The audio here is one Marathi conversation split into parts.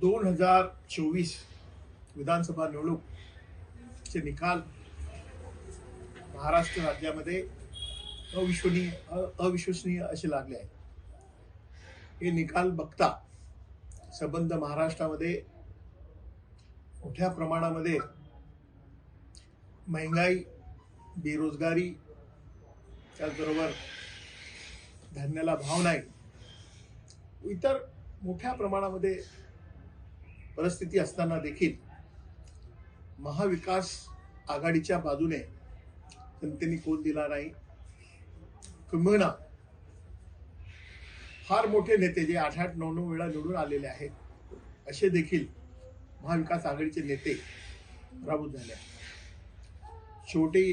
दोन हजार चोवीस विधानसभा निवडणूक चे निकाल महाराष्ट्र राज्यामध्ये अविश्वनीय अविश्वसनीय असे लागले आहेत. हे निकाल बघता संबंध महाराष्ट्रामध्ये मोठ्या प्रमाणामध्ये महंगाई बेरोजगारी त्याचबरोबर धान्याला भाव नाही. इतर मोठ्या प्रमाणामध्ये परिस्थिती असताना देखील महाविकास आघाडीच्या बाजूने जनतेने कोण दिला नाही? किंबहुना फार मोठे नेते जे आठ आठ नऊ नऊ वेळा निवडून आलेले आहेत असे देखील महाविकास आघाडीचे नेते पराभूत झाले आहेत. शेवटी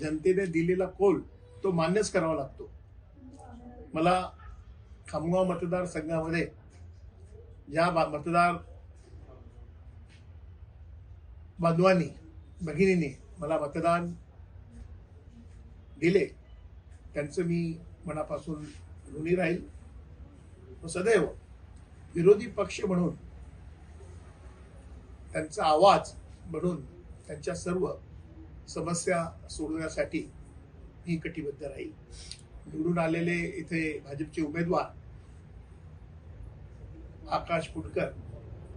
जनतेने दिलेला कोल तो मान्यच करावा लागतो. मला खामगाव मतदारसंघामध्ये ज्या मतदार बांधवांनी भगिनींनी मला मतदान दिले. त्यांचं मी मनापासून ऋणी राहील. व सदैव विरोधी पक्ष म्हणून त्यांचा आवाज म्हणून त्यांच्या सर्व समस्या सोडवण्यासाठी मी कटिबद्ध राहील. निवडून आलेले इथे भाजपचे उमेदवार आकाश पुटकर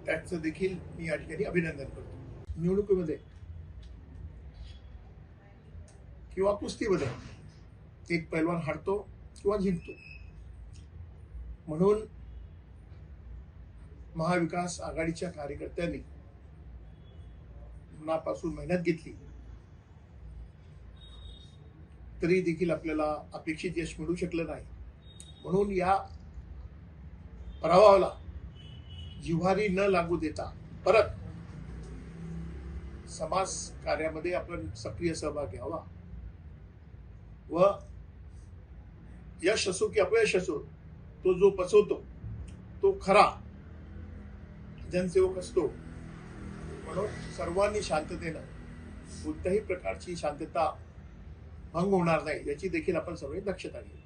त्याचं देखील मी या ठिकाणी अभिनंदन करतो. निवडणुकीमध्ये किंवा कुस्तीमध्ये एक पैलवान हाडतो किंवा जिंकतो. म्हणून महाविकास आघाडीच्या कार्यकर्त्यांनी मनापासून मेहनत घेतली. तरी देखील आपल्याला अपेक्षित यश मिळू शकलं नाही. म्हणून या पराभवाला जिव्हारी न लागू देता परत समाज कार्यामध्ये आपण सक्रिय सहभाग घ्यावा. व यश असो की अपयश असो तो जो पचवतो तो खरा जनसेवक असतो. म्हणून सर्वांनी शांततेनं कोणत्याही प्रकारची शांतता भंग होणार नाही याची देखील आपण सगळी दक्षता घेऊ